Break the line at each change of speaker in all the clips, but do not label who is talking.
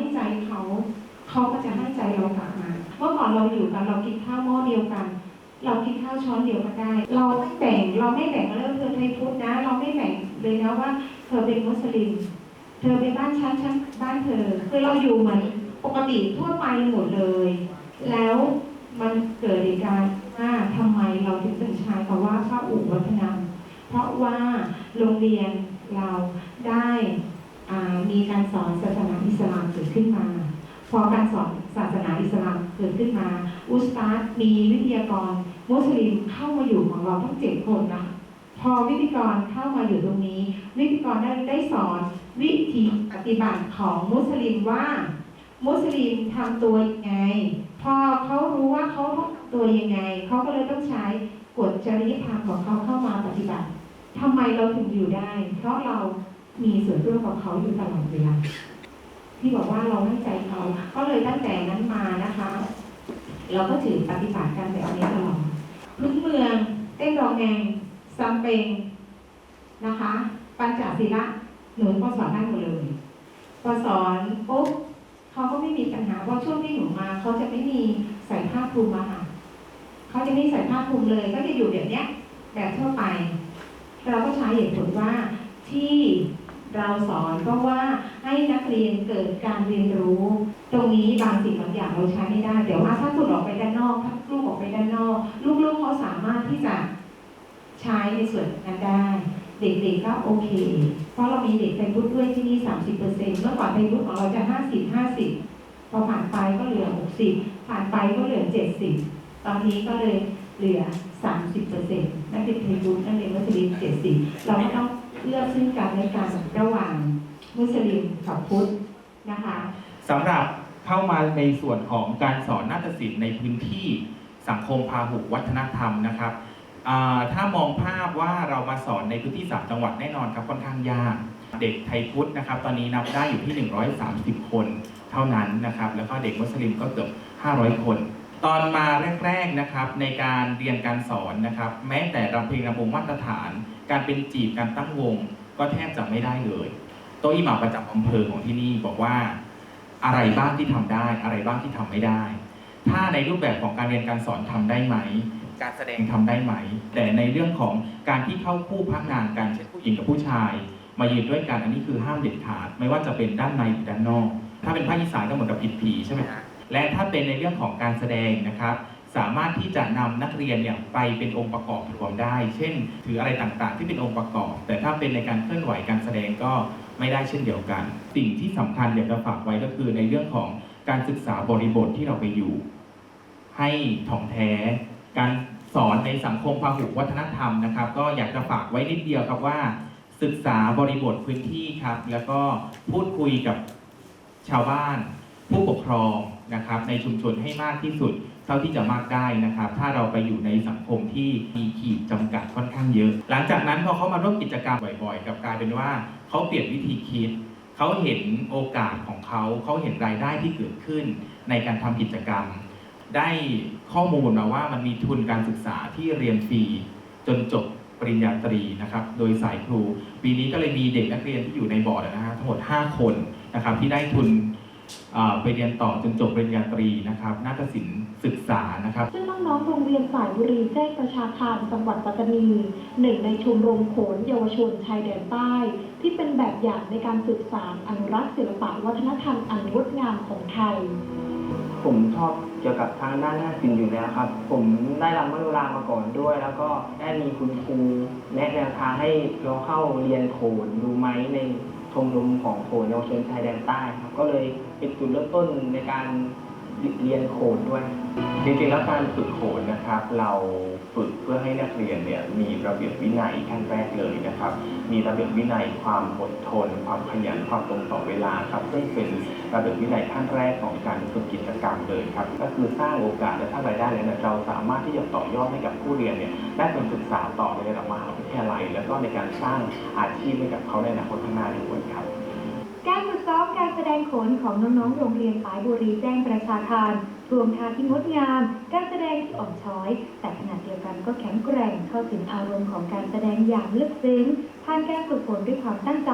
ให้ใจเขาเขาก็จะให้ใจเรากลับมา เมื่อก่อนเราอยู่กันเรากินข้าวหม้อเดียวกัน เรากินข้าวช้อนเดียวกันได้ เราไม่แบ่งเราไม่แบ่งเรื่องเธอไทยพุทธนะ เราไม่แบ่งเลยนะว่า เธอเป็นมุสลิม เธอเป็นบ้านฉันฉันบ้านเธอคือเราอยู่เหมือนปกติทั่วไปหมดเลย แล้วมันเกิดเหตุการณ์ว่าทำไมเราถึงเป็นชายคำว่าพระอุวัฒนำเพราะว่าโรงเรียนเราได้ มีการสอนศาสนาอิสลามเกิดขึ้นมา พอการสอนศาสนาอิสลามเกิดขึ้นมา อุสตาดมีวิทยากรมุสลิมเข้ามาอยู่ของเราทั้งเจ็ดคนนะพอวิทยากรเข้ามาอยู่ตรงนี้ วิทยากรได้ได้สอนวิธีปฏิบัติของมุสลิมว่า มุสลิมทำตัวยังไง พอเขารู้ว่าเขาต้องตัวยังไงเขาก็เลยต้องใช้กฎจริยธรรมของเขาเข้ามาปฏิบัติทำไมเราถึงอยู่ได้ เพราะเรา มีส่วนร่วมกับเขาอยู่ตลอดเวลาที่บอกว่าเราให้ใจเขาก็เลยตั้งแต่นั้นมานะคะ เราก็ถือปฏิบัติกันแบบนี้ตลอดพื้นเมืองเต้นรองแงงซัมเปงนะคะปัญจศีละหนูก็สอนได้หมดเลยพอสอนปุ๊บเขาก็ไม่มีปัญหาเพราะช่วงที่หนูมาเขาจะไม่มีใส่ผ้าคลุมมาค่ะเขาจะไม่ใส่ผ้าคลุมเลย ก็จะอยู่แบบเนี้ยแบบทั่วไป เราก็ใช้เหตุผลว่าที่ เราสอนก็ว่าให้นักเรียนเกิดการเรียนรู้ ตรงนี้บางสิ่งบางอย่างเราใช้ไม่ได้แต่ว่าถ้าคุณออกไปด้านนอกถ้าลูกออกไปด้านนอก ลูกๆเขาสามารถที่จะใช้ในส่วนนั้นได้ เด็กๆก็โอเค เพราะเรามีเด็กไทยพุทธด้วยที่นี่ 30%เซ็นต์เมื่อก่อนไทยพุทธของเราจะ 50 50 พอผ่านไปก็เหลือ 60 ผ่านไปก็เหลือ 70 ตอนนี้ก็เลยเหลือ 30%นักเรียนไทยพุทธนักเรียนมุสลิม70 เราก็ต้อง เลือกซึ่งกันและกันระหว่างมุสลิมกับพุทธนะคะ
สำหรับเข้ามาในส่วนของการสอนนาฏศิลป์ในพื้นที่สังคมพาหุวัฒนธรรมนะครับถ้ามองภาพว่าเรามาสอนในพื้นที่สามจังหวัดแน่นอนครับค่อนข้างยาก เด็กไทยพุทธนะครับ ตอนนี้นับได้อยู่ที่ 130 คนเท่านั้นนะครับ แล้วก็เด็กมุสลิมก็เกือบ 500 คน ตอนมาแรกๆนะครับในการเรียนการสอนนะครับ แม้แต่รำเพลงรำวงมาตรฐาน การเป็นจีบการตั้งวง ก็แทบจะไม่ได้เลยโต๊ะอิหม่าประจำอำเภอของที่นี่บอกว่าอะไรบ้างที่ทำได้ อะไรบ้างที่ทำไม่ได้ ถ้าในรูปแบบของการเรียนการสอนทำได้ไหม การแสดงทำได้ไหม แต่ในเรื่องของการที่เข้าคู่พักงานกันเช่นผู้หญิงกับผู้ชาย มายืนด้วยกันอันนี้คือห้ามเด็ดขาด ไม่ว่าจะเป็นด้านในหรือด้านนอก ถ้าเป็นภาคอีสานก็เหมือนกับผิดผีใช่ไหมฮะ และถ้าเป็นในเรื่องของการแสดงนะครับ สามารถที่จะนำนักเรียนเนี่ยไปเป็นองค์ประกอบรวมได้ เช่น ถืออะไรต่างๆ ที่เป็นองค์ประกอบ แต่ถ้าเป็นในการเคลื่อนไหวการแสดงก็ไม่ได้เช่นเดียวกัน สิ่งที่สำคัญอยากจะฝากไว้ก็คือในเรื่องของการศึกษาบริบทที่เราไปอยู่ ให้ถ่องแท้ การสอนในสังคมพหุวัฒนธรรมนะครับ ก็อยากจะฝากไว้นิดเดียวครับว่า ศึกษาบริบทพื้นที่ครับ แล้วก็พูดคุยกับชาวบ้าน ผู้ปกครองนะครับ ในชุมชนให้มากที่สุด เท่าที่จะมากได้นะครับ ถ้าเราไปอยู่ในสังคมที่มีขีดจำกัดค่อนข้างเยอะ หลังจากนั้นพอเขามาร่วมกิจกรรมบ่อยๆ กับกลายเป็นว่าเขาเปลี่ยนวิธีคิดเขาเห็นโอกาสของเขาเขาเห็นรายได้ที่เกิดขึ้น ในการทำกิจกรรม ได้ข้อมูลมาว่ามันมีทุนการศึกษาที่เรียนฟรีจนจบปริญญาตรีนะครับ โดยสายครู ปีนี้ก็เลยมีเด็กนักเรียนที่อยู่ในบอร์ดนะฮะทั้งหมด 5 คนนะครับที่ได้ทุน ไปเรียนต่อจนจบปริญญาตรีนะครับนาฏศิลป์ศึกษานะครับ
ซึ่งน้องๆโรงเรียนสายบุรีแจ้งประชาคารจังหวัดปัตตานีหนึ่งในชมรมโขนเยาวชนชายแดนใต้ ที่เป็นแบบอย่างในการสืบสานอนุรักษ์ศิลปะวัฒนธรรมอันงดงามของไทย
ผมชอบเกี่ยวกับทางด้านหน้าศิลป์อยู่แล้วครับ ผมได้รำมโนรามาก่อนด้วย แล้วก็ได้มีคุณครูแนะแนวทางให้ลองเข้าเรียนโขนดูไหมใน ชมรมของโขนเยาวชนชายแดนใต้ครับ ก็เลยเป็นจุดเริ่มต้นในการ เรียนโขนด้วย
จริงๆแล้วการฝึกโขนนะครับ เราฝึกเพื่อให้นักเรียนเนี่ยมีระเบียบวินัยขั้นแรกเลยนะครับ มีระเบียบวินัยความอดทน ความขยันความตรงต่อเวลาครับซึ่งเป็นระเบียบวินัยขั้นแรกของการฝึกกิจกรรมเลยครับ ก็คือสร้างโอกาสและสร้างรายได้เนี่ยเราสามารถที่จะต่อยอดให้กับผู้เรียนเนี่ยได้เป็นศึกษาต่อในระดับมหาวิทยาลัย แล้วก็ในการสร้างอาชีพให้กับเขาในอนาคตข้างหน้าด้วยครับ
การฝึก ดงโขนของน้องๆ โรงเรียนสายบุรีแจ้งประชาคาร
รวมท่าที่งดงาม การแสดงที่อ่อนช้อย แต่ขณะเดียวกันก็แข็งแกร่งเข้าถึงอารมณ์ของการแสดงอย่างลึกซึ้งผ่านการฝึกฝนด้วยความตั้งใจ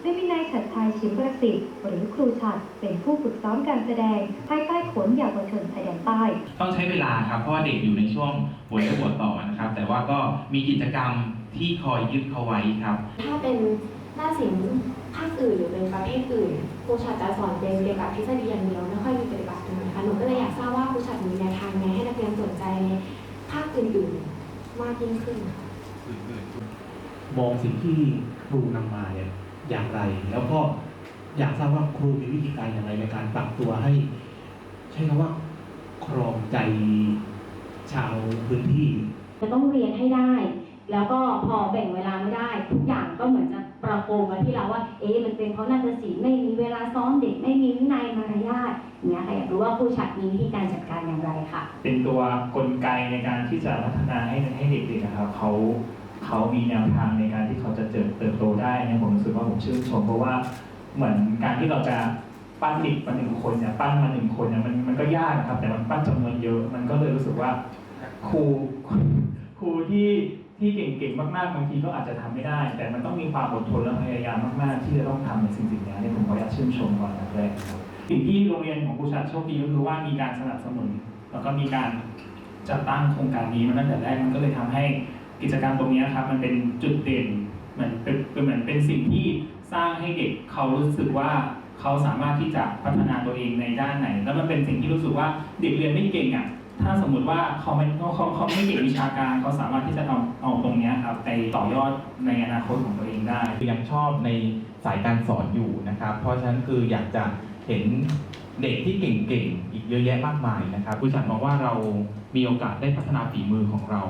โดยมีนายฉัตรชัยชิมประสิทธิ์หรือครูฉัตรเป็นผู้ฝึกซ้อมการแสดงภายใต้โขนเยาวชนชายแดนใต้
ต้องใช้เวลาครับเพราะว่าเด็กอยู่ในช่วงหัวเลี้ยวหัวต่อนะครับ แต่ว่าก็มีกิจกรรมที่คอยยึดเขาไว้ครับ
ถ้าเป็นหน้าศิลป์ ภาคอื่นหรือเป็นประเภทอื่นครูชัดจะสอนเป็นเกี่ยวกับทฤษฎีอย่างเดียวไม่ค่อยมีปฏิบัติเลยคะหนูก็เลยอยากทราบว่าครูชัดมีแนวทางไงให้นักเรียนสนใจในภาคอื่นๆมากยิ่งขึ้นค่ะ
มองสิ่งที่ครูนำมาเนี่ยอย่างไร แล้วก็อยากทราบว่าครูมีวิธีการอย่างไรในการปรับตัวให้ ใช้คำว่าครองใจชาวพื้นที่
จะต้องเรียนให้ได้ แล้วก็พอแบ่งเวลาไม่ได้ ทุกอย่างก็เหมือนจะประโคมมาที่เราว่า เอ๊ะมันเป็นเพราะนาฏศิลป์ไม่มีเวลาซ้อมเด็กไม่มีวินัยมารยาทอย่างเงี้ยค่ะอยากรู้ว่าครูชัดมีวิธีการจัดการอย่างไรค่ะ
เป็นตัวกลไกในการที่จะพัฒนาให้ให้เด็กๆนะครับเขาเขามีแนวทางในการที่เขาจะเติบเติบโตได้เนี่ยผมรู้สึกว่าผมชื่นชมเพราะว่าเหมือนการที่เราจะปั้นเด็กมาหนึ่งคนเนี่ยปั้นมาหนึ่งคนเนี่ยมันมันก็ยากนะครับ แต่มันปั้นจำนวนเยอะ มันก็เลยรู้สึกว่าครูครูที่ ที่เก่งๆ มากๆ บางทีก็อาจจะทำไม่ได้ แต่มันต้องมีความอดทนและพยายามมากๆ ที่จะต้องทำในสิ่งสิ่งนี้เนี่ยผมขออนุญาตชื่นชมก่อนอันแรกครับสิ่งที่โรงเรียนของครูชัดโชคดีก็คือว่ามีการสนับสนุน แล้วก็มีการจัดตั้งโครงการนี้มาตั้งแต่แรกมันก็เลยทำให้กิจกรรมตรงนี้ครับมันเป็นจุดเด่นเหมือนเป็นเหมือนเป็นสิ่งที่สร้างให้เด็กเขารู้สึกว่าเขาสามารถที่จะพัฒนาตัวเองในด้านไหน แล้วมันเป็นสิ่งที่รู้สึกว่าเด็กเรียนไม่เก่งอะ ถ้าสมมุติว่าเขาไม่เขาเขาเขาไม่เก่งวิชาการเขาสามารถที่จะเอาเอาตรงเนี้ยครับไปต่อยอดในอนาคตของตัวเองได้
ยังชอบในสายการสอนอยู่นะครับ เพราะฉะนั้นคืออยากจะเห็นเด็กที่เก่งๆอีกเยอะแยะมากมายนะครับผู้ชันมองว่าเรามีโอกาสได้พัฒนาฝีมือของเรา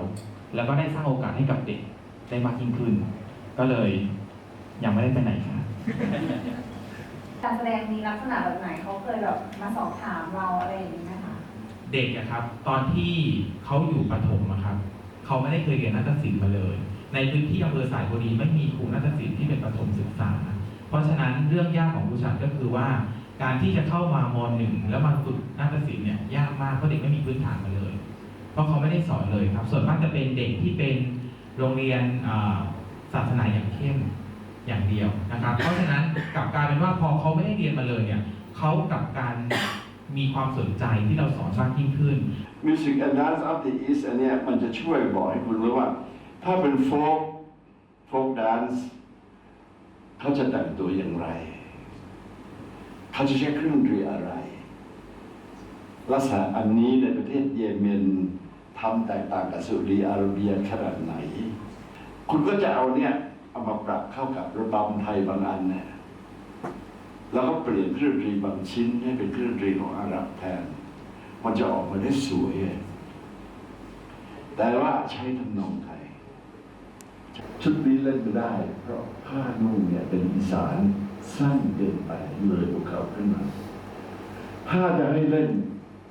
แล้วก็ได้สร้างโอกาสให้กับเด็กได้มากยิ่งขึ้น ก็เลยยังไม่ได้ไปไหนครับ
การแสดงมีลักษณะแบบไหนเขาเคยแบบมาสอบถามเราอะไรอย่างนี้ไหมคะ
เด็กอะครับ ตอนที่เขาอยู่ประถมอะครับเขาไม่ได้เคยเรียนนาฏศิลป์มาเลย ในพื้นที่อำเภอสายบุรีไม่มีครูนาฏศิลป์ที่เป็นประถมศึกษา เพราะฉะนั้นเรื่องยากของผู้ชันก็คือว่า การที่จะเข้ามามหนึ่งแล้วมาฝึกนาฏศิลป์เนี่ยยากมากเพราะเด็กไม่มีพื้นฐานมาเลย เพราะเขาไม่ได้สอนเลยครับ ส่วนมากจะเป็นเด็กที่เป็นโรงเรียนศาสนาอย่างเข้มอย่างเดียวนะครับ เพราะฉะนั้นกลับกลายเป็นว่าพอเขาไม่ได้เรียนมาเลยเนี่ยเขากลับการ มีความสนใจที่เราสอนมากยิ่งขึ้น
Music and Dance of the East อันเนี้ยมันจะช่วยบอกให้คุณรู้ว่า ถ้าเป็นโฟกโฟกแดนซ์เขาจะแต่งตัวอย่างไร เขาจะใช้เครื่องดนตรีอะไร ลักษณะอันนี้ในประเทศเยเมนทำแตกต่างกับซาอุดีอาระเบียขนาดไหน คุณก็จะเอาเนี่ย เอามาปรับเข้ากับระบำไทยบางอันเนี่ย แล้วก็เปลี่ยนเครื่องดนตรีบางชิ้นให้เป็นเครื่องดนตรีของอาหรับแทน มันจะออกมาได้สวย แต่ว่าใช้ทำนองไทย ชุดนี้เล่นไม่ได้ เพราะผ้านุ่งเนี่ยเป็นอีสานสั้นเกินไปเลยพวกเขาขึ้นมา ถ้าจะให้เล่น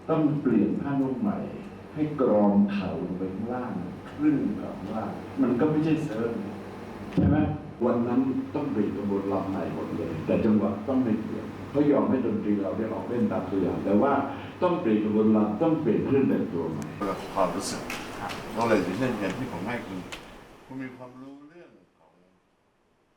ต้องเปลี่ยนผ้านุ่งใหม่ ให้กรองเข่าลงไปข้างล่างครึ่งกับข้างล่าง มันก็ไม่ใช่เซิร์ฟใช่ไหม วันนั้นต้องเปลี่ยนกระบวนลำใหม่หมดเลย แต่จังหวัดต้องไม่เปลี่ยนเขายอมให้ดนตรีเราได้ออกเล่นตามตัวอย่างแต่ว่าต้องเปลี่ยนกระบวนลำต้องเปลี่ยนเครื่องแต่งตัวใหม่ความรู้สึกก็เลยอย่เช่นอย่างที่ผมให้คุณคุณมีความรู้